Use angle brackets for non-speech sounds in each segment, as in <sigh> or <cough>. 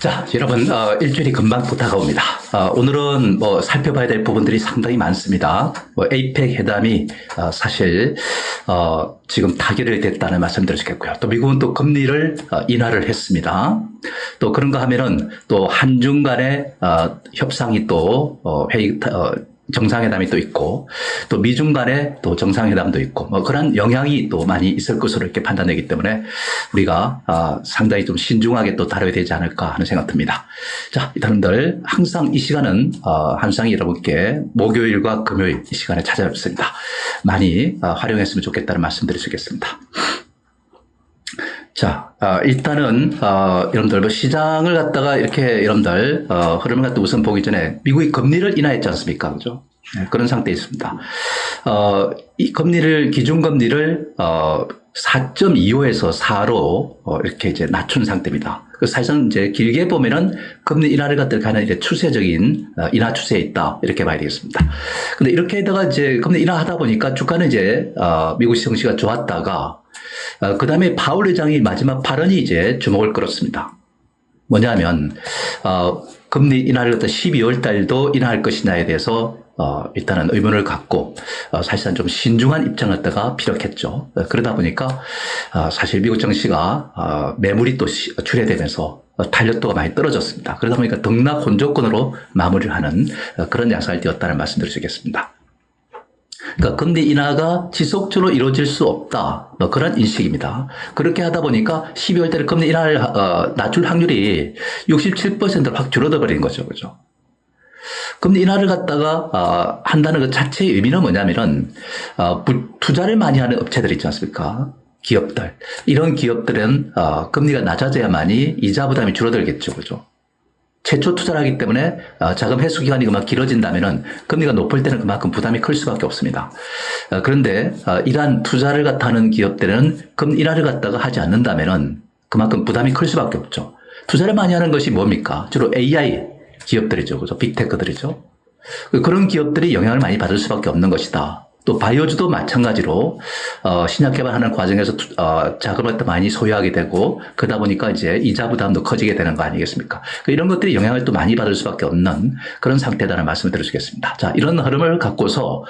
자, 여러분, 어, 일주일이 금방 또 다가옵니다. 어, 오늘은 뭐 살펴봐야 될 부분들이 상당히 많습니다. 뭐 에이펙 회담이 어, 사실 어, 지금 타결이 됐다는 말씀 드리겠고요. 또 미국은 또 금리를 어, 인하를 했습니다. 또 그런가 하면은 또 한중 간의 어, 협상이 또 어, 회의 어, 정상회담이 또 있고 또 미중 간에 또 정상회담도 있고 뭐 그런 영향이 또 많이 있을 것으로 이렇게 판단되기 때문에 우리가 아, 상당히 좀 신중하게 또 다뤄야 되지 않을까 하는 생각 듭니다. 자, 여러분들 항상 이 시간은 어, 항상 여러분께 목요일과 금요일 이 시간에 찾아뵙습니다. 많이 어, 활용했으면 좋겠다는 있겠습니다. 자, 어, 일단은, 어, 여러분들, 뭐 시장을 갖다가 이렇게 여러분들, 어, 흐름을 갖다 우선 보기 전에 미국이 금리를 인하했지 않습니까? 그죠? 네, 그런 상태에 있습니다. 어, 이 금리를, 기준금리를, 어, 4.25에서 4로, 어, 이렇게 이제 낮춘 상태입니다. 그 사실은 이제 길게 보면은 금리 인하를 갖다 가는 이제 추세적인 어, 인하 추세에 있다. 이렇게 봐야 되겠습니다. 근데 이렇게 하다가 이제 금리 인하하다 보니까 주가는 이제, 어, 미국 시정시가 좋았다가 어, 그 다음에 바울 회장이 마지막 발언이 이제 주목을 끌었습니다. 뭐냐면, 어, 금리 인하를 갖다 12월 달도 인하할 것이냐에 대해서 어, 일단은 의문을 갖고 어, 사실상 좀 신중한 입장을 갖다가 피력했죠. 어, 그러다 보니까 어, 사실 미국 정시가 어, 매물이 또 시- 출회되면서 어, 탄력도가 많이 떨어졌습니다. 그러다 보니까 등락 혼조권으로 마무리를 하는 어, 그런 양상을 띄었다는 있겠습니다. 그러니까 금리 인하가 지속적으로 이루어질 수 없다. 뭐 그런 인식입니다. 그렇게 하다 보니까 12월 달에 금리 인하를 어, 낮출 확률이 67%로 확 줄어들어 버린 거죠. 그죠? 금리 인하를 갖다가 어, 한다는 것 자체의 의미는 뭐냐면은 어, 부- 투자를 많이 하는 업체들 있지 않습니까? 기업들 이런 기업들은 어, 금리가 낮아져야만이 이자 부담이 줄어들겠죠, 그죠? 최초 투자를 하기 때문에 어, 자금 회수 기간이 그만 길어진다면은 금리가 높을 때는 그만큼 부담이 클 수밖에 없습니다. 어, 그런데 어, 이러한 투자를 갖다 하는 기업들은 금리 인하를 갖다가 하지 않는다면은 그만큼 부담이 클 수밖에 없죠. 투자를 많이 하는 것이 뭡니까? 주로 AI 기업들이죠, 그죠? 빅테크들이죠. 그런 기업들이 영향을 많이 받을 수밖에 없는 것이다. 또 바이오주도 마찬가지로 어, 신약 개발하는 과정에서 투- 어, 자금을 또 많이 소유하게 되고 그러다 보니까 이제 이자 부담도 커지게 되는 거 아니겠습니까? 그 이런 것들이 영향을 또 많이 받을 수밖에 없는 그런 상태다라는 말씀을 드리겠습니다. 자, 이런 흐름을 갖고서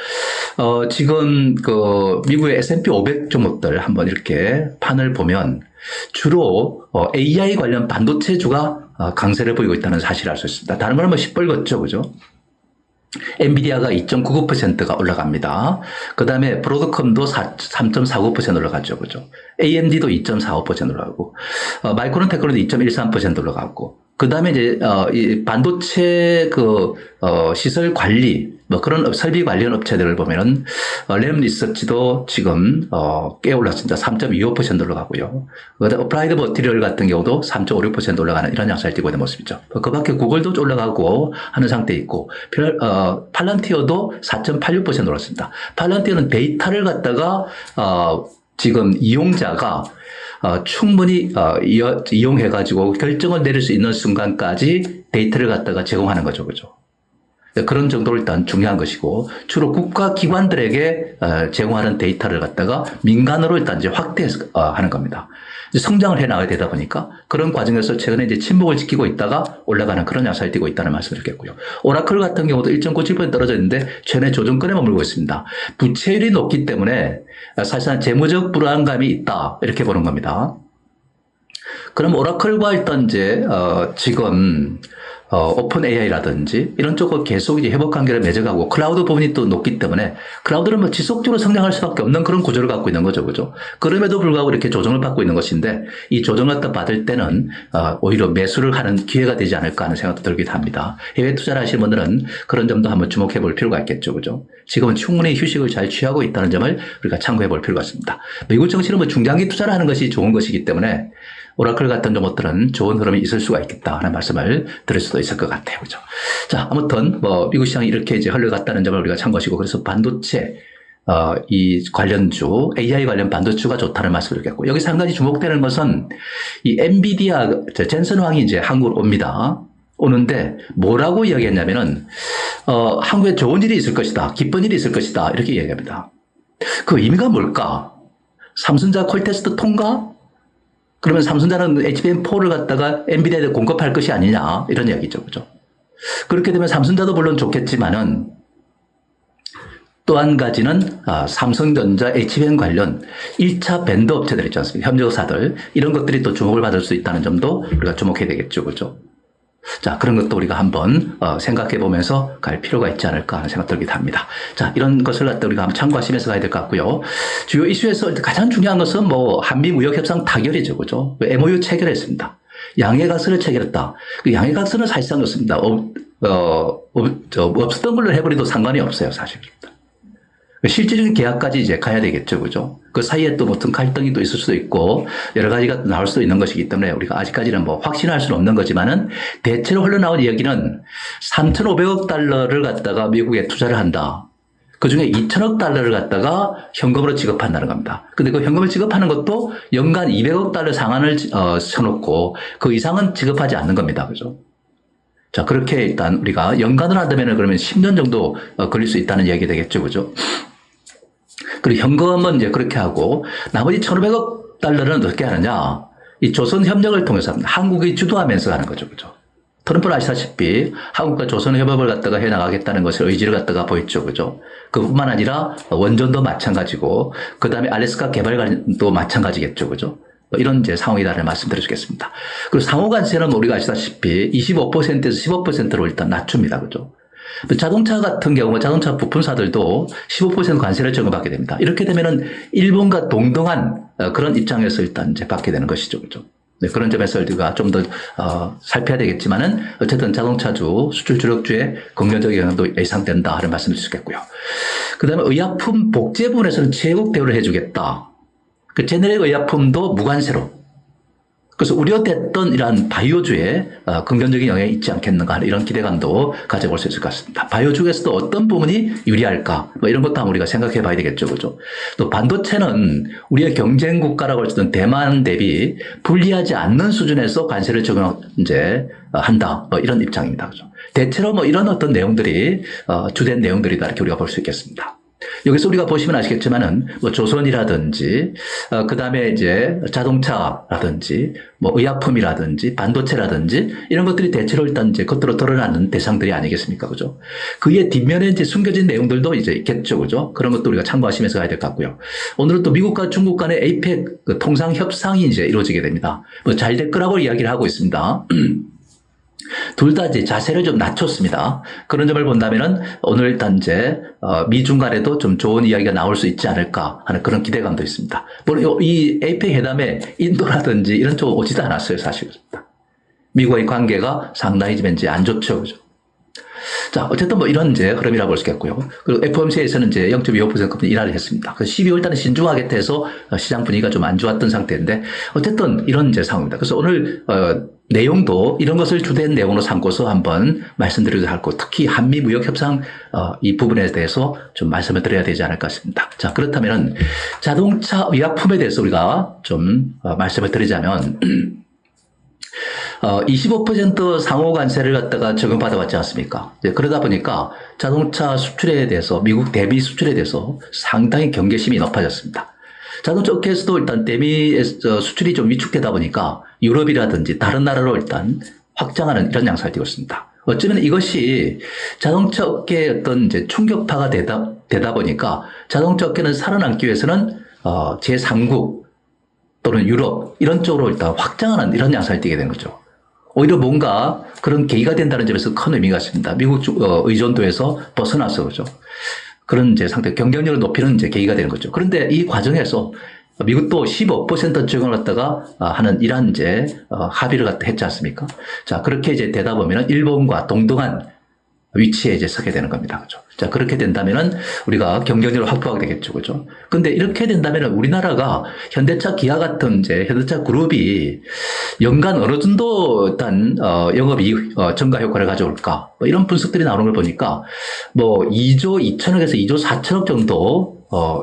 어, 지금 그 미국의 S&P 500 종목들 한번 이렇게 판을 보면 주로 어, AI 관련 반도체주가 어, 강세를 보이고 있다는 사실을 알 수 있습니다. 다른 거는 뭐 시뻘겋죠, 그죠? 엔비디아가 2.99%가 올라갑니다. 그 다음에 브로드컴도 3.49% 올라갔죠. 그죠? AMD도 2.45% 올라가고, 어, 마이크론 테크노도 2.13% 올라갔고, 그 다음에 이제, 어, 이 반도체 그, 어, 시설 관리, 뭐 그런 업- 설비 관련 업체들을 보면은, 어, 램 리서치도 지금, 어, 꽤 올랐습니다. 3.25% 올라가고요. 그 다음에 어플라이드 머티리얼 같은 경우도 3.56% 올라가는 이런 양상을 띄고 있는 모습이죠. 그 밖에 구글도 올라가고 하는 상태에 있고, 별, 어, 팔란티어도 4.86% 올랐습니다. 팔란티어는 데이터를 갖다가, 어, 지금 이용자가 어, 충분히 어, 이용해가지고 결정을 내릴 수 있는 순간까지 데이터를 갖다가 제공하는 거죠, 그죠? 그런 정도로 일단 중요한 것이고 주로 국가 기관들에게 어, 제공하는 데이터를 갖다가 민간으로 일단 이제 확대하는 겁니다. 이제 성장을 해 나가야 되다 보니까 그런 과정에서 최근에 이제 침묵을 지키고 있다가 올라가는 그런 양상을 띄고 있다는 말씀을 드리겠고요. 오라클 같은 경우도 1.97% 떨어졌는데 최근에 조정권에 머물고 있습니다. 부채율이 높기 때문에 사실상 재무적 불안감이 있다 이렇게 보는 겁니다. 그럼 오라클과 일단 이제 어, 지금 어, 오픈 AI라든지 이런 쪽으로 계속 이제 회복 관계를 맺어가고 클라우드 부분이 또 높기 때문에 클라우드는 뭐 지속적으로 성장할 수밖에 없는 그런 구조를 갖고 있는 거죠, 그죠? 그럼에도 불구하고 이렇게 조정을 받고 있는 것인데 이 조정을 받을 때는 어, 오히려 매수를 하는 기회가 되지 않을까 하는 생각도 들기도 합니다. 해외 투자를 하시는 분들은 그런 점도 한번 주목해 볼 필요가 있겠죠, 그죠? 지금은 충분히 휴식을 잘 취하고 있다는 점을 우리가 참고해 볼 필요가 있습니다. 미국 정치는 뭐 중장기 투자를 하는 것이 좋은 것이기 때문에 오라클 같은 종목들은 좋은 흐름이 있을 수가 있겠다 하는 말씀을 드릴 수도 있을 것 같아요. 그죠? 자, 아무튼 뭐 미국 시장이 이렇게 이제 흘러갔다는 점을 우리가 참고하시고 그래서 반도체 어, 이 관련주, AI 관련 반도체가 좋다는 말씀을 드렸고, 한 가지 주목되는 것은 이 엔비디아, 저 젠슨 황이 이제 한국으로 옵니다. 오는데 뭐라고 이야기했냐면은, 어, 한국에 좋은 일이 있을 것이다. 기쁜 일이 있을 것이다. 이렇게 이야기합니다. 그 의미가 뭘까? 삼성자 콜테스트 통과? 그러면 삼성전자는 HBM4를 갖다가 엔비디아에 공급할 것이 아니냐 이런 이야기죠. 그죠? 그렇게 되면 삼성전자도 물론 좋겠지만은 또 한 가지는 아, 삼성전자 HBM 관련 1차 밴드 업체들 있지 않습니까? 협력사들 이런 것들이 또 주목을 받을 수 있다는 점도 우리가 주목해야 되겠죠. 그죠? 자, 그런 것도 우리가 한번 어, 생각해 보면서 갈 필요가 있지 않을까 하는 생각 들기도 합니다. 자, 이런 것을 갖다 우리가 한번 참고하시면서 가야 될 것 같고요. 주요 이슈에서 가장 중요한 것은 뭐 한미 무역 협상 타결이죠. 그죠? MOU 체결했습니다. 양해각서를 체결했다. 그 양해각서는 사실상 좋습니다. 어, 어, 어, 저, 없었던 걸로 해버려도 상관이 없어요. 사실. 실질적인 계약까지 이제 가야 되겠죠. 그죠? 그 사이에 또 어떤 갈등이 또 있을 수도 있고, 여러 가지가 또 나올 수도 있는 것이기 때문에 우리가 아직까지는 뭐 확신할 수는 없는 거지만은, 대체로 흘러나온 이야기는 3,500억 달러를 갖다가 미국에 투자를 한다. 그 중에 2천억 달러를 갖다가 현금으로 지급한다는 겁니다. 근데 그 현금을 지급하는 것도 연간 200억 달러 상한을 어, 쳐놓고 그 이상은 지급하지 않는 겁니다. 그죠? 자, 그렇게 일단 우리가 연간을 한다면 그러면 10년 정도 어, 걸릴 수 있다는 이야기 되겠죠. 그죠? 그리고 현금은 이제 그렇게 하고 나머지 1,500억 달러는 어떻게 하느냐? 이 조선 협력을 통해서. 한국이 주도하면서 하는 거죠. 그죠? 트럼프는 아시다시피 한국과 조선 협업을 갖다가 해 나가겠다는 것을 의지를 갖다가 보였죠. 그죠? 그뿐만 아니라 원전도 마찬가지고 그 다음에 알래스카 개발관도 마찬가지겠죠. 그죠? 뭐 이런 이제 상황이다라는 말씀드려 주겠습니다. 그리고 상호 관세는 우리가 아시다시피 25%에서 15%로 일단 낮춥니다. 그죠? 또 자동차 같은 경우 자동차 부품사들도 15% 관세를 적용받게 됩니다. 이렇게 되면은 일본과 동등한 어, 그런 입장에서 일단 이제 받게 되는 것이죠. 그죠? 네, 그런 점에서 우리가 좀더 어, 살펴야 되겠지만은 어쨌든 자동차주 수출 주력주의 긍정적 영향도 예상된다 하는 말씀을 드리겠고요. 그다음에 의약품 복제 부분에서는 제국 대우를 해주겠다. 그 제네릭 의약품도 무관세로. 그래서 우려됐던 이러한 바이오주에 어, 긍정적인 영향이 있지 않겠는가 하는 이런 기대감도 가져볼 수 있을 것 같습니다. 바이오주에서도 어떤 부분이 유리할까? 뭐 이런 것도 한번 우리가 생각해 봐야 되겠죠. 그죠? 또 반도체는 우리의 경쟁 국가라고 할수 있는 대만 대비 불리하지 않는 수준에서 관세를 적용, 이제, 어, 한다. 뭐 이런 입장입니다. 그죠? 대체로 뭐 이런 어떤 내용들이, 어, 주된 내용들이다. 이렇게 우리가 볼 수 있겠습니다. 여기서 우리가 보시면 아시겠지만은 뭐 조선이라든지 어, 그 다음에 이제 자동차라든지 뭐 의약품이라든지 반도체라든지 이런 것들이 대체로 일단 이제 겉으로 드러나는 대상들이 아니겠습니까? 그죠? 그의 뒷면에 이제 숨겨진 내용들도 이제 있겠죠. 그죠? 그런 것도 우리가 참고하시면서 가야 될 것 같고요. 오늘은 또 미국과 중국 간의 에이펙 그 통상 협상이 이제 이루어지게 됩니다. 뭐 잘 될 거라고 이야기를 하고 있습니다 <clears throat> 둘 다 이제 자세를 좀 낮췄습니다. 그런 점을 본다면은 오늘 일단 이제 어, 미중 간에도 좀 좋은 이야기가 나올 수 있지 않을까 하는 그런 기대감도 있습니다. 물론 요- 이 에이펙 회담에 인도라든지 이런 쪽 오지도 않았어요, 사실은. 미국의 관계가 상당히 좀 이제 안 좋죠, 그죠? 자, 어쨌든 뭐 이런 이제 흐름이라고 볼 수 있겠고요. 그리고 FOMC에서는 이제 0.25% 인하를 했습니다. 그래서 12월 달에 신중하게 해서 어, 시장 분위기가 좀 안 좋았던 상태인데 어쨌든 이런 이제 상황입니다. 그래서 오늘 어, 내용도 이런 것을 주된 내용으로 삼고서 한번 말씀드리도록 할 거, 특히 한미 무역 협상 어, 이 부분에 대해서 좀 말씀을 드려야 되지 않을까 싶습니다. 자, 그렇다면은 자동차 의약품에 대해서 우리가 좀 어, 말씀을 드리자면 <clears throat> 어, 25% 상호 관세를 갖다가 적용받아 왔지 않습니까? 그러다 보니까 자동차 수출에 대해서 미국 대비 수출에 대해서 상당히 경계심이 높아졌습니다. 자동차 업계에서도 일단 대비 수출이 좀 위축되다 보니까 유럽이라든지 다른 나라로 일단 확장하는 이런 양상을 띠고 있습니다. 어쩌면 이것이 자동차 업계의 어떤 이제 충격파가 되다, 되다 보니까 자동차 업계는 살아남기 위해서는 어, 제3국 또는 유럽 이런 쪽으로 일단 확장하는 이런 양상을 띠게 된 거죠. 오히려 뭔가 그런 계기가 된다는 점에서 큰 의미가 있습니다. 미국 주- 어, 의존도에서 벗어나서 그죠. 그런 이제 상태 경쟁력을 높이는 이제 계기가 되는 거죠. 그런데 이 과정에서 미국도 15% 적용을 갖다가 아, 하는 이러한 이제 어, 합의를 갖다 했지 않습니까? 자 그렇게 이제 되다 보면은 일본과 동등한 위치에 이제 서게 되는 겁니다. 그죠? 자, 그렇게 된다면은 우리가 경쟁력을 확보하게 되겠죠. 그죠? 근데 이렇게 된다면은 우리나라가 현대차 기아 같은 이제 현대차 그룹이 연간 어느 정도 일단, 어, 영업이익, 어, 증가 효과를 가져올까? 뭐 이런 분석들이 나오는 걸 보니까 뭐 2조 2천억에서 2조 4천억 정도, 어,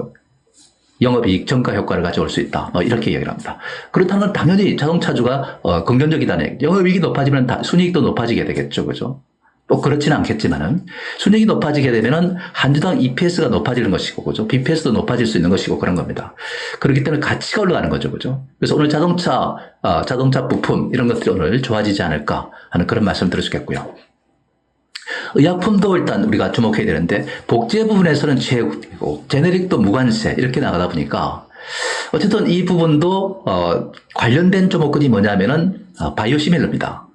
영업이익 증가 효과를 가져올 수 있다. 뭐 이렇게 이야기를 합니다. 그렇다면 당연히 자동차주가 어, 긍정적이다네. 영업이익이 높아지면 다- 순이익도 높아지게 되겠죠. 그죠? 또 그렇지는 않겠지만은 순익이 높아지게 되면은 한 주당 EPS가 높아지는 것이고 그죠? BPS도 높아질 수 있는 것이고 그런 겁니다. 그렇기 때문에 가치가 올라가는 거죠, 그죠? 그래서 오늘 자동차 아, 자동차 부품 이런 것들이 오늘 좋아지지 않을까 하는 그런 말씀 있겠고요. 의약품도 일단 우리가 주목해야 되는데 복제 부분에서는 최고 제네릭도 무관세 이렇게 나가다 보니까 어쨌든 이 부분도 어, 관련된 조목근이 뭐냐면은 어, 바이오시밀러입니다.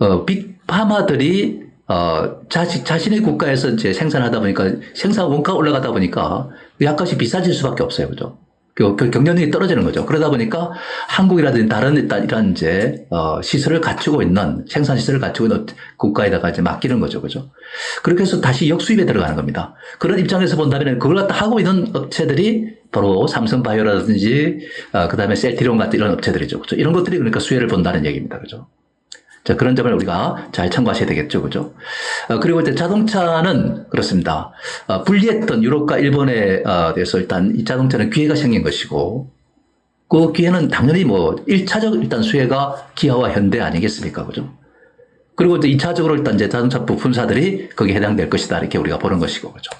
어, 빅 파마들이 어, 자신, 자신의 국가에서 이제 생산하다 보니까 생산 원가 올라가다 보니까 약간씩 비싸질 수밖에 없어요. 그죠? 그, 그 경쟁력이 떨어지는 거죠. 그러다 보니까 한국이라든지 다른 이런 이제, 어, 시설을 갖추고 있는, 생산 시설을 갖추고 있는 국가에다가 이제 맡기는 거죠. 그죠? 그렇게 해서 다시 역수입에 들어가는 겁니다. 그런 입장에서 본다면 그걸 갖다 하고 있는 업체들이 바로 삼성바이오라든지, 어, 그 다음에 셀티론 같은 이런 업체들이죠. 그죠? 이런 것들이 그러니까 수혜를 본다는 얘기입니다. 그죠? 자, 그런 점을 우리가 잘 참고하셔야 되겠죠. 그죠? 어, 그리고 이제 자동차는 그렇습니다. 어, 불리했던 유럽과 일본에 어, 대해서 일단 이 자동차는 기회가 생긴 것이고, 그 기회는 당연히 뭐 1차적 일단 수혜가 기아와 현대 아니겠습니까? 그죠? 그리고 이제 2차적으로 일단 이제 자동차 부품사들이 거기에 해당될 것이다. 이렇게 우리가 보는 것이고, 그죠?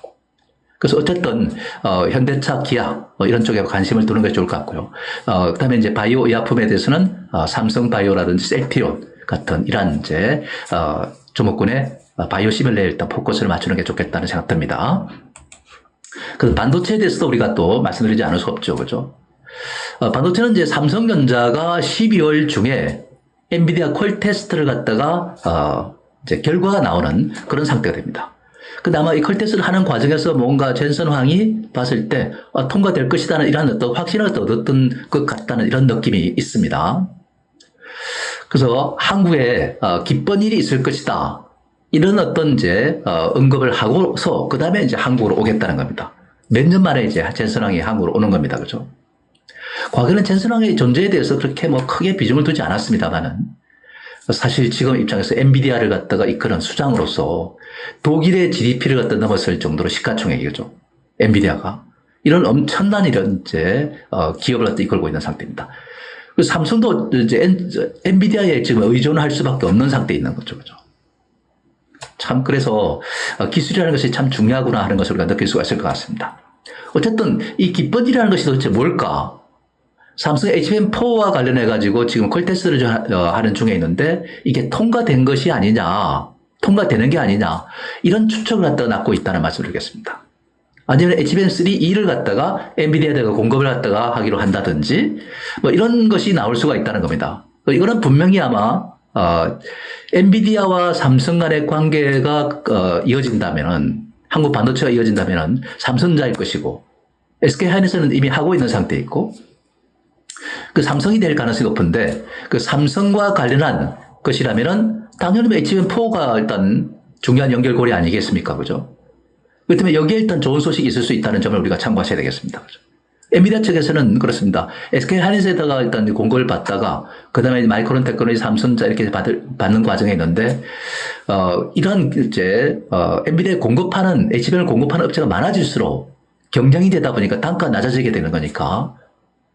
그래서 어쨌든 어, 현대차, 기아 뭐 이런 쪽에 관심을 두는 것이 좋을 것 같고요. 어, 그다음에 이제 바이오 의약품에 대해서는 어, 삼성 바이오라든지 셀티온 같은 이러한 이제 어, 조목군의 바이오 시밀레에 일단 포커스를 맞추는 게 좋겠다는 생각 듭니다. 그 반도체에 대해서도 우리가 또 말씀드리지 않을 수 없죠, 그죠? 어, 반도체는 이제 삼성전자가 12월 중에 엔비디아 퀄 테스트를 갖다가 어, 이제 결과가 나오는 그런 상태가 됩니다. 근데 아마 이 퀄테스트를 하는 과정에서 뭔가 젠슨 황이 봤을 때 어, 통과될 것이라는 이런 어떤 확신을 얻었던 것 같다는 이런 느낌이 있습니다. 그래서 한국에 어, 기쁜 일이 있을 것이다. 이런 어떤 이제 어, 언급을 하고서 그 다음에 이제 한국으로 오겠다는 겁니다. 몇 년 만에 이제 젠슨왕이 한국으로 오는 겁니다. 그죠? 과거에는 젠슨왕의 존재에 대해서 그렇게 뭐 크게 비중을 두지 않았습니다만은 사실 지금 입장에서 엔비디아를 갖다가 이끄는 수장으로서 독일의 GDP를 갖다 넘어설 정도로 시가총액이죠. 엔비디아가. 이런 엄청난 이런 이제 어, 기업을 갖다 이끌고 있는 상태입니다. 그 삼성도 이제 엔, 엔비디아에 지금 의존할 수밖에 없는 상태에 있는 거죠. 그죠? 참 그래서 어, 기술이라는 것이 참 중요하구나 하는 것을 우리가 느낄 수가 있을 것 같습니다. 어쨌든 이 기법이라는 것이 도대체 뭘까? 삼성 HBM4와 관련해 가지고 지금 퀄테스트를 어, 하는 중에 있는데 이게 통과된 것이 아니냐, 통과되는 게 아니냐 이런 추측을 갖다가 낳고 있다는 말씀을 드리겠습니다. 아니면 HBM3E를 갖다가 엔비디아에다가 공급을 갖다가 하기로 한다든지 뭐 이런 것이 나올 수가 있다는 겁니다. 이거는 분명히 아마 어, 엔비디아와 삼성 간의 관계가 어, 이어진다면은 한국 반도체가 이어진다면은 삼성자일 것이고 SK 하이닉스는 이미 하고 있는 상태에 있고 그 삼성이 될 가능성이 높은데 그 삼성과 관련한 것이라면은 당연히 HBM4가 일단 중요한 연결고리 아니겠습니까? 그죠? 때문에 여기에 일단 좋은 소식이 있을 수 있다는 점을 우리가 참고하셔야 되겠습니다. 엔비디아 측에서는 그렇습니다. SK 하이닉스에다가 일단 공급을 받다가 그 다음에 마이크론 테크놀로지 삼성자 이렇게 받을, 받는 과정에 있는데 어, 이런 이제 어, 엔비디아 공급하는 HBM을 공급하는 업체가 많아질수록 경쟁이 되다 보니까 단가 낮아지게 되는 거니까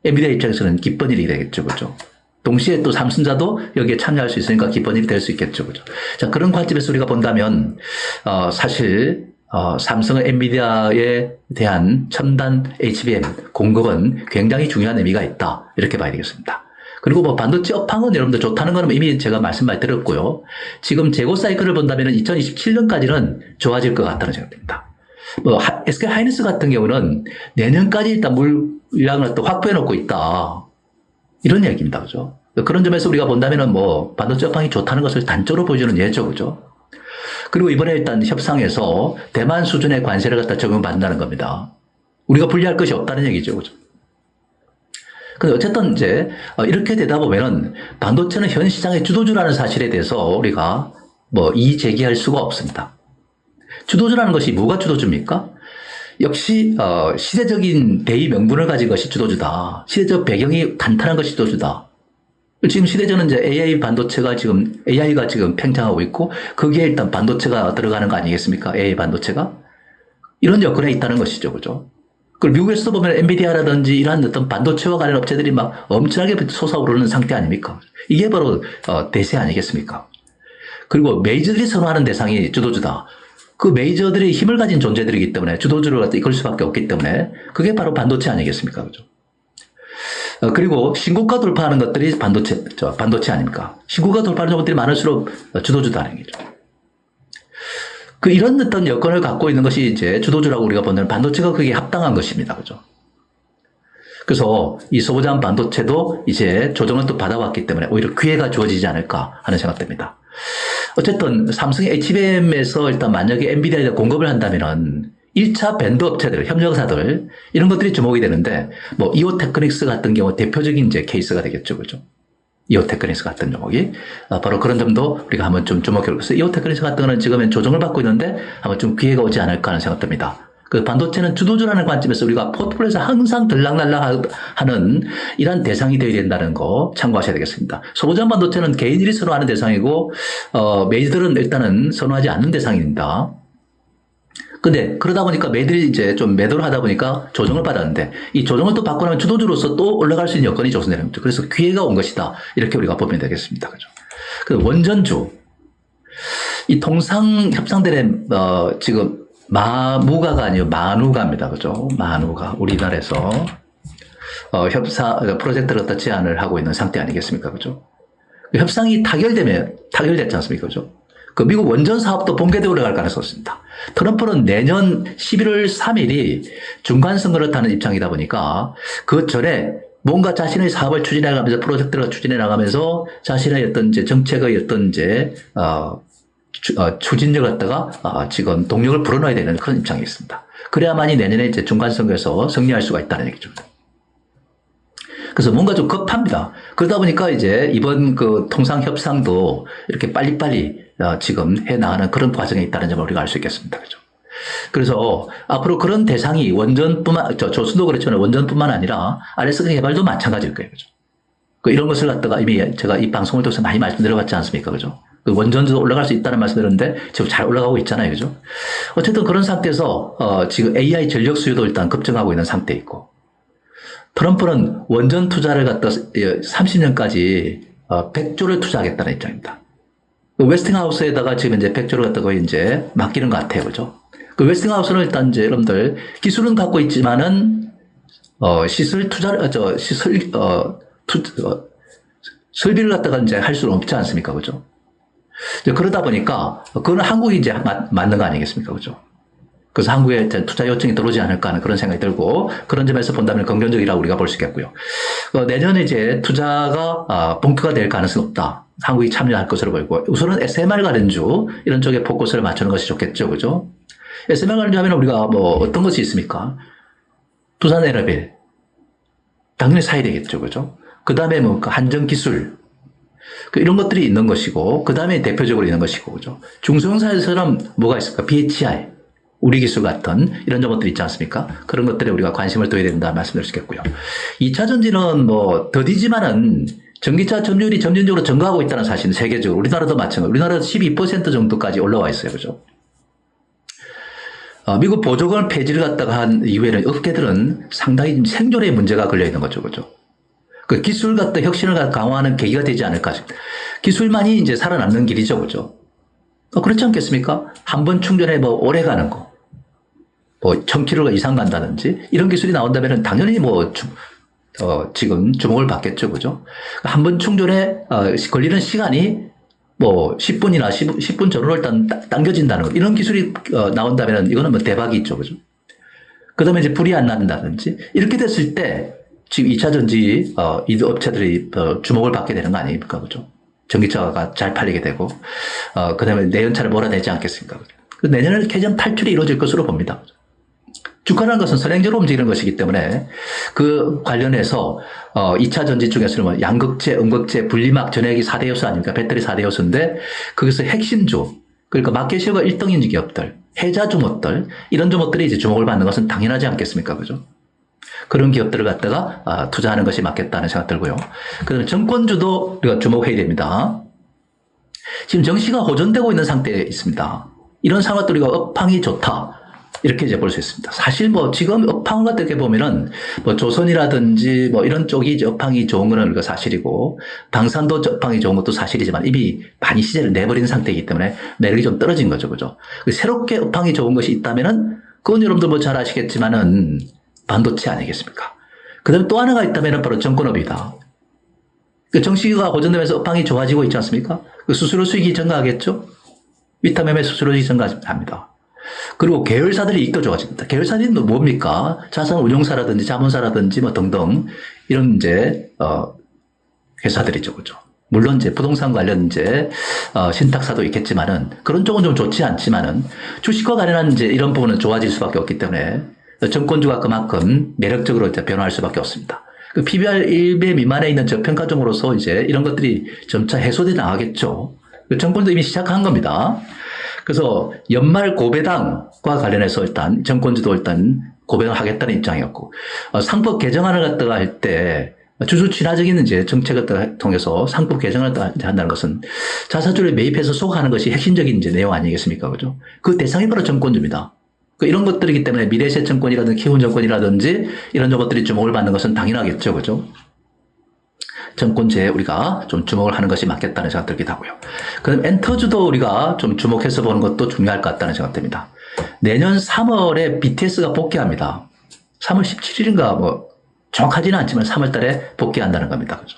엔비디아 입장에서는 기쁜 일이 되겠죠, 그죠? 동시에 또 삼성자도 여기에 참여할 수 있으니까 기쁜 일이 될 수 있겠죠, 그죠? 자 그런 관점에서 우리가 본다면 어, 사실 어, 삼성의 엔비디아에 대한 첨단 HBM 공급은 굉장히 중요한 의미가 있다. 이렇게 봐야 되겠습니다. 그리고 뭐 반도체 업황은 여러분들 좋다는 거는 이미 제가 말씀 많이 드렸고요. 지금 재고 사이클을 본다면 2027년까지는 좋아질 것 같다는 생각됩니다. 뭐 SK 하이닉스 같은 경우는 내년까지 일단 물량을 또 확보해 놓고 있다. 이런 얘기입니다. 그죠? 그런 점에서 우리가 본다면은 뭐 반도체 업황이 좋다는 것을 단적으로 보여주는 예죠. 그죠? 그리고 이번에 일단 협상에서 대만 수준의 관세를 갖다 적용받는다는 겁니다. 우리가 분리할 것이 없다는 얘기죠. 그죠? 근데 어쨌든 이제 어, 이렇게 되다 보면은 반도체는 현 시장의 주도주라는 사실에 대해서 우리가 뭐 이의 제기할 수가 없습니다. 주도주라는 것이 뭐가 주도주입니까? 역시 어, 시대적인 대의 명분을 가진 것이 주도주다. 시대적 배경이 탄탄한 것이 주도주다. 지금 시대전은 이제 AI 반도체가 지금 AI가 지금 팽창하고 있고 거기에 일단 반도체가 들어가는 거 아니겠습니까? AI 반도체가 이런 여건에 있다는 것이죠, 그죠? 그리고 미국에서도 보면 엔비디아라든지 이러한 어떤 반도체와 관련 업체들이 막 엄청나게 솟아오르는 상태 아닙니까? 이게 바로 어, 대세 아니겠습니까? 그리고 메이저들이 선호하는 대상이 주도주다. 그 메이저들이 힘을 가진 존재들이기 때문에 주도주를 갖다 이끌 수밖에 없기 때문에 그게 바로 반도체 아니겠습니까? 그죠? 어, 그리고 신고가 돌파하는 것들이 반도체, 저, 반도체 아닙니까? 신고가 돌파하는 것들이 많을수록 주도주다는 얘기죠. 그 이런 어떤 여건을 갖고 있는 것이 이제 주도주라고 우리가 보는 반도체가 그게 합당한 것입니다. 그죠? 그래서 이 소부장 반도체도 이제 조정을 또 받아왔기 때문에 오히려 기회가 주어지지 않을까 하는 생각됩니다. 어쨌든 삼성이 HBM에서 일단 만약에 엔비디아에 공급을 한다면은 1차 밴드 업체들, 협력사들, 이런 것들이 주목이 되는데, 뭐, 이오 테크닉스 같은 경우 대표적인 이제 케이스가 되겠죠. 그죠? 이오 테크닉스 같은 종목이. 아, 바로 그런 점도 우리가 한번 좀 주목해 보겠습니다. 이오 테크닉스 같은 거는 지금은 조정을 받고 있는데, 한번 좀 기회가 오지 않을까 하는 생각 듭니다. 그 반도체는 주도주라는 관점에서 우리가 포트폴리오에서 항상 들락날락 하는 이런 대상이 되어야 된다는 거 참고하셔야 되겠습니다. 소부장 반도체는 개인들이 선호하는 대상이고, 어, 메이저들은 일단은 선호하지 않는 대상입니다. 근데 그러다 보니까 매들이 이제 좀 매도를 하다 보니까 조정을 받았는데 이 조정을 또 받고 나면 주도주로서 또 올라갈 수 있는 여건이 조성되는 거죠. 그래서 기회가 온 것이다. 이렇게 우리가 보면 되겠습니다. 그죠? 그 원전주. 이 통상 협상들의 어 지금 마무가가 아니고 마누가입니다. 그죠? 마누가 우리나라에서 어 협사 프로젝트를 갖다 제안을 하고 있는 상태 아니겠습니까? 그죠? 그 협상이 타결되면 타결됐지 않습니까? 그죠? 그 미국 원전 사업도 본궤도에 올라갈 가능성이 있습니다. 트럼프는 내년 11월 3일이 중간 선거를 타는 입장이다 보니까 그 전에 뭔가 자신의 사업을 추진해 나가면서 프로젝트를 추진해 나가면서 자신의 어떤 이제 정책의 어떤 이제 어, 추, 어, 추진력을 갖다가 어, 지금 동력을 불어넣어야 되는 그런 입장이 있습니다. 그래야만이 내년에 이제 중간 선거에서 승리할 수가 있다는 얘기죠. 그래서 뭔가 좀 급합니다. 그러다 보니까 이제 이번 그 통상 협상도 이렇게 빨리빨리 어, 지금 해 나가는 그런 과정에 있다는 점을 우리가 알 수 있겠습니다. 그죠? 그래서 앞으로 그런 대상이 원전뿐만, 저, 조선도 그렇지만 원전뿐만 아니라 RS 개발도 마찬가지일 거예요. 그죠? 그 이런 것을 갖다가 이미 제가 이 방송을 통해서 많이 말씀드려봤지 않습니까? 그죠? 그 원전도 올라갈 수 있다는 말씀드렸는데 지금 잘 올라가고 있잖아요. 그죠? 어쨌든 그런 상태에서 어, 지금 AI 전력 수요도 일단 급증하고 있는 상태에 있고 트럼프는 원전 투자를 갖다 30년까지 100조를 투자하겠다는 입장입니다. 그 웨스팅하우스에다가 지금 이제 100조를 갖다가 이제 맡기는 것 같아요. 그죠? 그 웨스팅하우스는 일단 이제 여러분들 기술은 갖고 있지만은 어, 시설 투자를, 어, 저, 시설, 어, 투, 어, 설비를 갖다가 이제 할 수는 없지 않습니까? 그죠? 그러다 보니까 그건 한국이 이제 맞, 맞는 거 아니겠습니까? 그죠? 그래서 한국에 투자 요청이 들어오지 않을까 하는 그런 생각이 들고 그런 점에서 본다면 긍정적이라고 우리가 볼 수 있겠고요. 어, 내년에 이제 투자가 아, 본격화 될 가능성이 없다. 한국이 참여할 것으로 보이고 우선은 SMR 가렌주 이런 쪽에 포커스를 맞추는 것이 좋겠죠. 그죠? SMR 가렌주 하면 우리가 뭐 어떤 것이 있습니까? 두산 에너빌 당연히 사야 되겠죠. 그죠? 그 다음에 뭐 한정 기술 그 이런 것들이 있는 것이고 그 다음에 대표적으로 있는 것이고 그죠? 중소형사에서는 뭐가 있을까? BHI 우리 기술 같은 이런 점들이 있지 않습니까? 그런 것들에 우리가 관심을 둬야 된다 말씀드릴 수 있겠고요. 2차 전지는 뭐 더디지만은 전기차 점유율이 점진적으로 증가하고 있다는 사실은 세계적으로 우리나라도 마찬가지. 우리나라도 12% 정도까지 올라와 있어요. 그죠? 어, 미국 보조금 폐지를 갖다가 한 이후에는 업계들은 상당히 생존의 문제가 걸려 있는 거죠. 그죠? 그 기술 갖다 혁신을 강화하는 계기가 되지 않을까. 기술만이 이제 살아남는 길이죠. 그죠? 어, 그렇지 않겠습니까? 한 번 충전해 뭐 오래 가는 거. 뭐 1000km 이상 간다든지 이런 기술이 나온다면 당연히 뭐 주, 어, 지금 주목을 받겠죠. 그죠? 한 번 충전에 어, 걸리는 시간이 뭐 10분이나 10, 10분 전후로 일단 당겨진다는 것. 이런 기술이 어, 나온다면 이거는 뭐 대박이 있죠. 그죠? 그 다음에 이제 불이 안 난다든지 이렇게 됐을 때 지금 2차 전지 어, 이 업체들이 어, 주목을 받게 되는 거 아닙니까? 그죠? 전기차가 잘 팔리게 되고 어, 그 다음에 내연차를 몰아내지 않겠습니까? 그 내년에 개정 탈출이 이루어질 것으로 봅니다. 주가라는 것은 선행적으로 움직이는 것이기 때문에 그 관련해서 어 2차 전지 중에서는 뭐 양극재, 음극재, 분리막, 전해기 4대 요소 아닙니까? 배터리 4대 요소인데 거기서 핵심주 그러니까 마켓시어가 1등인 기업들, 해자 주목들 이런 주목들이 이제 주목을 받는 것은 당연하지 않겠습니까? 그죠? 그런 기업들을 갖다가 아, 투자하는 것이 맞겠다는 생각 들고요. 그다음에 정권주도 우리가 주목해야 됩니다. 지금 정시가 호전되고 있는 상태에 있습니다. 이런 상황들 우리가 업황이 좋다. 이렇게 이제 볼 수 있습니다. 사실 뭐 지금 업황 같은 게 보면은 뭐 조선이라든지 뭐 이런 쪽이 이제 업황이 좋은 거는 사실이고 방산도 업황이 좋은 것도 사실이지만 이미 많이 시세를 내버린 상태이기 때문에 매력이 좀 떨어진 거죠. 그죠? 새롭게 업황이 좋은 것이 있다면은 그건 여러분들 뭐 잘 아시겠지만은 반도체 아니겠습니까? 그 다음에 또 하나가 있다면은 바로 정권업이다. 그 정시가 고전되면서 업황이 좋아지고 있지 않습니까? 그 수수료 수익이 증가하겠죠? 위타매매 수수료 수익이 증가합니다. 그리고 계열사들이 이익도 좋아집니다. 계열사들이 뭐 뭡니까? 자산 운용사라든지 자본사라든지 뭐 등등 이런 이제 어 회사들이죠, 그죠? 물론 이제 부동산 관련 이제 어, 신탁사도 있겠지만은 그런 쪽은 좀 좋지 않지만은 주식과 관련한 이제 이런 부분은 좋아질 수밖에 없기 때문에 정권주가 그만큼 매력적으로 이제 변화할 수밖에 없습니다. 그 PBR 1배 미만에 있는 저평가종으로서 이제 이런 것들이 점차 해소돼 나가겠죠. 그 정권도 이미 시작한 겁니다. 그래서 연말 고배당과 관련해서 일단 정권주도 일단 고배당을 하겠다는 입장이었고 어, 상법 개정안을 갖다가 할 때 주주 친화적인 이제 정책을 통해서 상법 개정을 한다는 것은 자사주를 매입해서 소각하는 것이 핵심적인 이제 내용 아니겠습니까? 그죠? 그 대상이 바로 정권주입니다. 그 이런 것들이기 때문에 미래세 정권이라든지 키운 정권이라든지 이런 것들이 주목을 받는 것은 당연하겠죠. 그죠? 정권제에 우리가 좀 주목을 하는 것이 맞겠다는 생각 들기도 하고요. 그럼 엔터주도 우리가 좀 주목해서 보는 것도 중요할 것 같다는 생각 듭니다. 내년 3월에 BTS가 복귀합니다. 3월 17일인가 뭐 정확하지는 않지만 3월 달에 복귀한다는 겁니다. 그죠?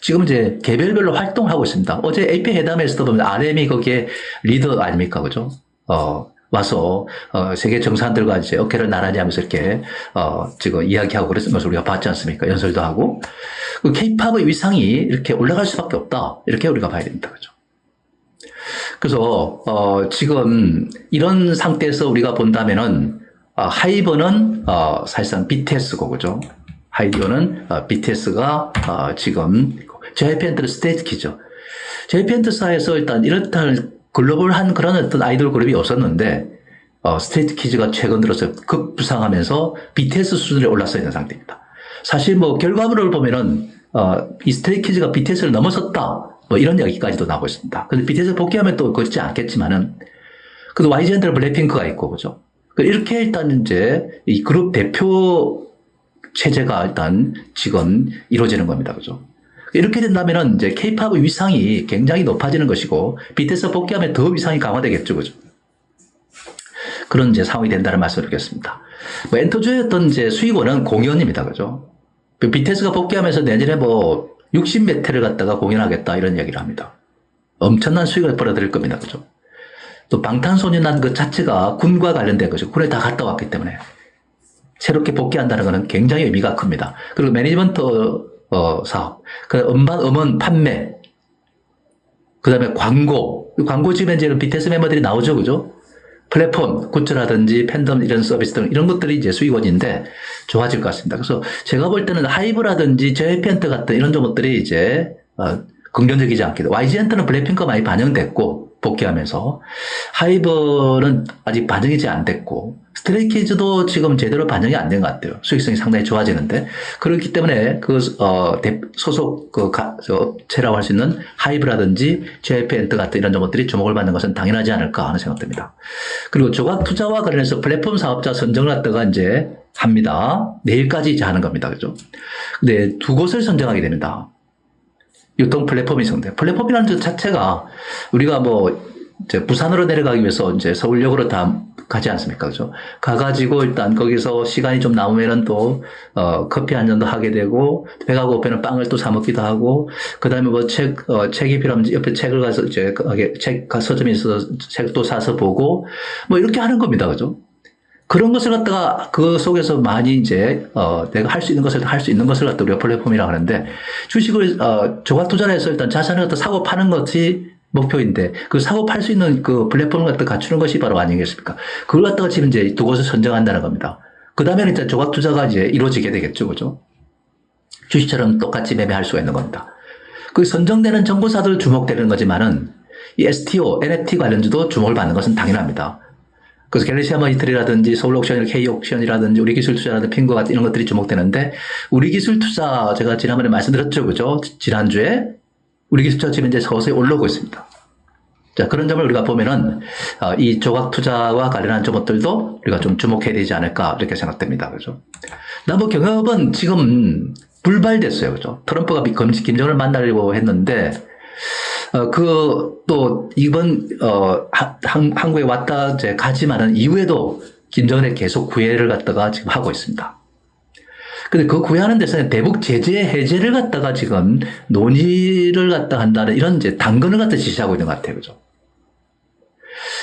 지금 이제 개별별로 활동하고 있습니다. 어제 AP 회담에서도 보면 RM이 거기에 리더 아닙니까? 그죠? 어, 와서 어, 세계 정상들과 이제 어깨를 나란히 하면서 이렇게 어, 지금 이야기하고 그랬던 것을 우리가 봤지 않습니까? 연설도 하고 그 K-팝의 위상이 이렇게 올라갈 수밖에 없다 이렇게 우리가 봐야 됩니다, 그죠? 그래서 어, 지금 이런 상태에서 우리가 본다면은 어, 하이버는 어, 사실상 BTS고 그죠? 하이버는 어, BTS가 어, 지금 JYP한테는 스테이트 키죠. JYP한테사에서 일단 이렇다는 글로벌한 그런 어떤 아이돌 그룹이 없었는데 어, 스트레이트 키즈가 최근 들어서 급부상하면서 BTS 수준에 올라서 있는 상태입니다. 사실 뭐 결과물을 보면은 어, 이 스트레이트 키즈가 BTS를 넘어섰다 뭐 이런 이야기까지도 나오고 있습니다. 근데 BTS 복귀하면 또 그렇지 않겠지만은 그래도 YG한테는 블랙핑크가 있고 그죠. 이렇게 일단 이제 이 그룹 대표 체제가 일단 지금 이루어지는 겁니다. 그죠. 이렇게 된다면은 이제 케이팝의 위상이 굉장히 높아지는 것이고 BTS 복귀하면 더 위상이 강화되겠죠, 그죠? 그런 이제 상황이 된다는 말씀을 드리겠습니다. 뭐 엔터주의 어떤 이제 수익원은 공연입니다, 그죠? BTS가 복귀하면서 내년에 뭐 60몇 회를 갖다가 공연하겠다 이런 얘기를 합니다. 엄청난 수익을 벌어들일 겁니다, 그죠? 또 방탄소년단 그 자체가 군과 관련된 것이 군에 다 갔다 왔기 때문에 새롭게 복귀한다는 것은 굉장히 의미가 큽니다. 그리고 매니지먼트 어, 사업. 그 음반, 음원 판매. 그 다음에 광고. 광고 지금 이제 BTS 멤버들이 나오죠. 그죠? 플랫폼, 굿즈라든지 팬덤 이런 서비스 등 이런 것들이 이제 수익원인데 좋아질 것 같습니다. 그래서 제가 볼 때는 하이브라든지 제이펜트 같은 이런 것들이 이제, 어, 긍정적이지 않게 돼. YG한테는 블랙핑크가 많이 반영됐고, 복귀하면서. 하이브는 아직 반영이지 안 됐고, 스트레이키즈도 지금 제대로 반영이 안 된 것 같아요. 수익성이 상당히 좋아지는데. 그렇기 때문에 그, 어, 대, 소속 그 가, 저 업체라고 할 수 있는 하이브라든지 JP엔트 같은 이런 것들이 주목을 받는 것은 당연하지 않을까 하는 생각됩니다. 그리고 조각 투자와 관련해서 플랫폼 사업자 선정을 갖다가 이제 합니다. 내일까지 이제 하는 겁니다. 그죠? 근데 두 곳을 선정하게 됩니다. 유통 플랫폼이 성대. 플랫폼이라는 것 자체가 우리가 뭐 이제 부산으로 내려가기 위해서 이제 서울역으로 다 가지 않습니까? 그죠? 가가지고 일단 거기서 시간이 좀 남으면은 또, 어, 커피 한 잔도 하게 되고, 배가 고프면 빵을 또 사먹기도 하고, 그 다음에 뭐 책, 어, 책이 필요하면 옆에 책을 가서 이제, 거기 책, 서점에 있어서 책도 사서 보고, 뭐 이렇게 하는 겁니다. 그죠? 그런 것을 갖다가 그 속에서 많이 이제 어 내가 할 수 있는 것을 할 수 있는 것을 갖다 우리가 플랫폼이라고 하는데 주식을 어 조각 투자를 해서 일단 자산을 갖다 사고 파는 것이 목표인데 그 사고 팔 수 있는 그 플랫폼을 갖다 갖추는 것이 바로 아니겠습니까? 그걸 갖다가 지금 이제 두 곳을 선정한다는 겁니다. 그 다음에는 이제 조각 투자가 이제 이루어지게 되겠죠, 그죠? 주식처럼 똑같이 매매할 수가 있는 겁니다. 그 선정되는 정보사들 주목되는 거지만은 이 STO, NFT 관련주도 주목을 받는 것은 당연합니다. 그래서 갤럭시 아머니터리라든지 서울 옥션, K 옥션이라든지 우리 기술 투자라든지 핑거 같은 이런 것들이 주목되는데 우리 기술 투자 제가 지난번에 말씀드렸죠, 그죠? 지난주에 우리 기술 투자 지금 이제 서서히 올라오고 있습니다. 자, 그런 점을 우리가 보면은, 어, 이 조각 투자와 관련한 것들도 우리가 좀 주목해야 되지 않을까, 이렇게 생각됩니다. 그죠? 남북 경협은 지금 불발됐어요. 그죠? 트럼프가 김- 김정을 만나려고 했는데, 어, 그, 또, 이번, 어, 하- 한, 한국에 왔다, 이제 가지만은 이후에도 김정은에 계속 구애를 갖다가 지금 하고 있습니다. 근데 그 구애하는 데서는 대북 제재 해제를 갖다가 지금 논의를 갖다 한다는 이런 이제 당근을 갖다 지시하고 있는 것 같아요. 그죠?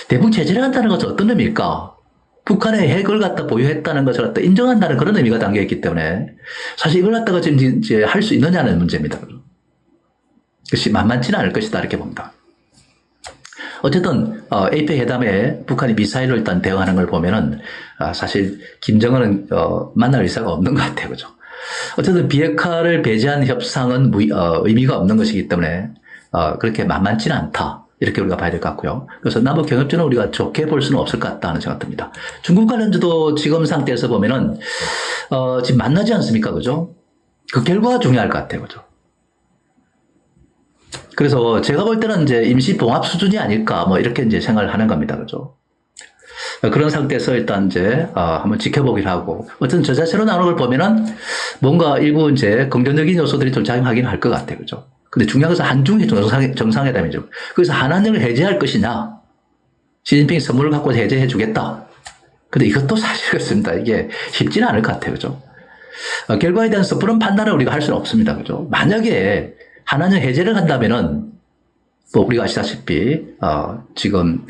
대북 제재를 한다는 것은 어떤 의미일까? 북한의 핵을 갖다 보유했다는 것을 갖다 인정한다는 그런 의미가 담겨 있기 때문에 사실 이걸 갖다가 지금 이제 할 수 있느냐는 문제입니다. 그것이 만만치는 않을 것이다 이렇게 봅니다. 어쨌든 어, APEC 회담에 북한이 미사일로 일단 대응하는 걸 보면은 아, 사실 김정은은 어, 만날 의사가 없는 것 같아요, 그죠? 어쨌든 비핵화를 배제한 협상은 무- 어, 의미가 없는 것이기 때문에 어, 그렇게 만만치는 않다. 이렇게 우리가 봐야 될 것 같고요. 그래서 남북 경협주는 우리가 좋게 볼 수는 없을 것 같다는 생각 듭니다. 중국 관련주도 지금 상태에서 보면은 어, 지금 만나지 않습니까, 그죠? 그 결과가 중요할 것 같아요, 그죠? 그래서 제가 볼 때는 이제 임시 봉합 수준이 아닐까 뭐 이렇게 이제 생각을 하는 겁니다. 그죠? 그런 상태에서 일단 이제 어, 한번 지켜보기로 하고 어쨌든 저 자체로 나오는 걸 보면은 뭔가 일부 이제 긍정적인 요소들이 좀 작용하긴 할 것 같아요. 그죠? 근데 중요한 것은 한중일 정상, 정상회담이죠. 그래서 한한령을 해제할 것이냐 시진핑 선물을 갖고 해제해 주겠다. 근데 이것도 사실 그렇습니다. 이게 쉽지는 않을 것 같아요. 그죠? 어, 결과에 대한 섣부른 판단을 우리가 할 수는 없습니다. 그죠? 만약에 한한령 해제를 한다면은 뭐 우리가 아시다시피 어, 지금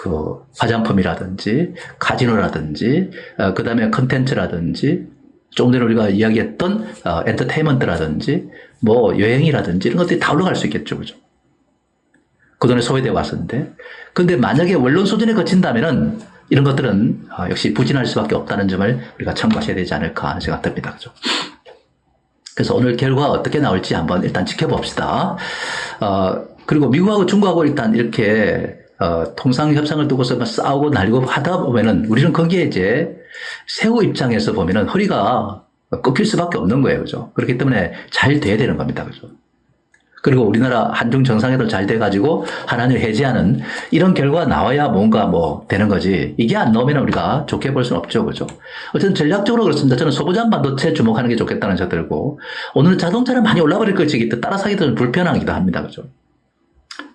그 화장품이라든지 카지노라든지 어, 그 다음에 컨텐츠라든지 조금 전에 우리가 이야기했던 어, 엔터테인먼트라든지 뭐 여행이라든지 이런 것들이 다 올라갈 수 있겠죠. 그죠? 그동안에 소외되어 왔었는데 근데 만약에 원론 수준에 거친다면은 이런 것들은 어, 역시 부진할 수밖에 없다는 점을 우리가 참고하셔야 되지 않을까 하는 생각 듭니다. 그죠? 그래서 오늘 결과가 어떻게 나올지 한번 일단 지켜봅시다. 어, 그리고 미국하고 중국하고 일단 이렇게 어, 통상 협상을 두고서 막 싸우고 날리고 하다 보면은 우리는 거기에 이제 세우 입장에서 보면은 허리가 꺾일 수밖에 없는 거예요. 그죠? 그렇기 때문에 잘 돼야 되는 겁니다. 그죠? 그리고 우리나라 한중 정상회담 잘 돼가지고 하나를 해제하는 이런 결과가 나와야 뭔가 뭐 되는 거지. 이게 안 나오면 우리가 좋게 볼 수는 없죠. 그죠? 어쨌든 전략적으로 그렇습니다. 저는 소부장 반도체 주목하는 게 좋겠다는 생각 들고 오늘은 자동차는 많이 올라 버릴 것이기 때문에 따라 사기도 좀 불편하기도 합니다. 그죠?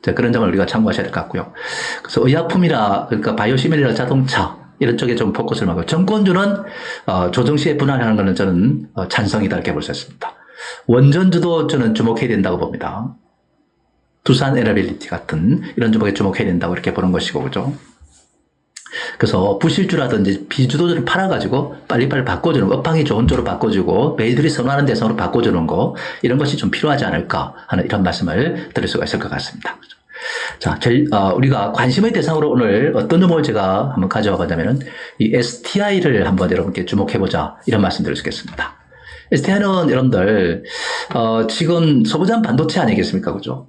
자, 그런 점을 우리가 참고하셔야 될 것 같고요. 그래서 의약품이라, 그러니까 바이오시밀이라 자동차, 이런 쪽에 좀 포커스를 하고, 정권주는, 어, 조정 시에 분할하는 것은 저는 어, 찬성이다 이렇게 볼 수 있습니다. 원전주도 저는 주목해야 된다고 봅니다. 두산 에너빌리티 같은 이런 주목에 주목해야 된다고 이렇게 보는 것이고, 그죠? 그래서 부실주라든지 비주도를 팔아가지고 빨리빨리 바꿔주는 거, 업황이 좋은 쪽으로 바꿔주고 매일들이 선호하는 대상으로 바꿔주는 거 이런 것이 좀 필요하지 않을까 하는 이런 말씀을 드릴 수가 있을 것 같습니다. 자, 제일, 어, 우리가 관심의 대상으로 오늘 어떤 점을 제가 한번 가져와 보자면은 이 STI를 한번 여러분께 주목해보자 이런 말씀 드릴 수 있겠습니다. STI는 여러분들 어, 지금 소부장 반도체 아니겠습니까, 그죠?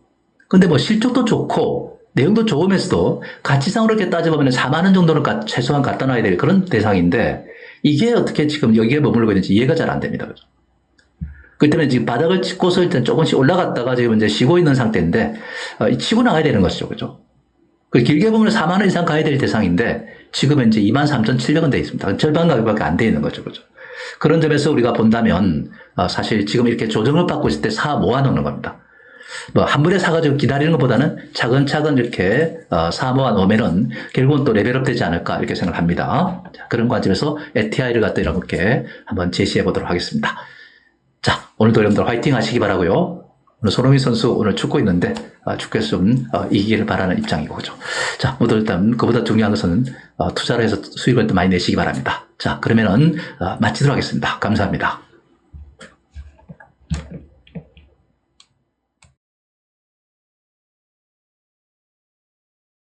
근데 뭐 실적도 좋고 내용도 좋으면서도 가치상으로 이렇게 따져보면 4만 원 정도는 가- 최소한 갖다 놔야 될 그런 대상인데 이게 어떻게 지금 여기에 머물고 있는지 이해가 잘 안 됩니다. 그죠? 그 때문에 지금 바닥을 찍고서 일단 조금씩 올라갔다가 지금 이제 쉬고 있는 상태인데 어, 이 치고 나가야 되는 것이죠. 그죠? 그 길게 보면 4만 원 이상 가야 될 대상인데 지금은 이제 2만 3,700원 돼 있습니다. 절반 가격밖에 안 돼 있는 거죠. 그죠? 그런 점에서 우리가 본다면 어, 사실 지금 이렇게 조정을 받고 있을 때 사 모아놓는 겁니다. 뭐 한 번에 사가지고 기다리는 것보다는 차근차근 이렇게 어, 사 모아 놓으면은 결국은 또 레벨업 되지 않을까 이렇게 생각을 합니다. 자, 그런 관점에서 ATI를 갖다 이렇게 한번 제시해 보도록 하겠습니다. 자, 오늘도 여러분들 화이팅 하시기 바라고요. 오늘 손흥민 선수 오늘 축구 있는데 어, 축구에서 좀 어, 이기기를 바라는 입장이고 그죠. 자, 모두 일단 그보다 중요한 것은 어, 투자를 해서 수익을 또 많이 내시기 바랍니다. 자, 그러면은 어, 마치도록 하겠습니다. 감사합니다.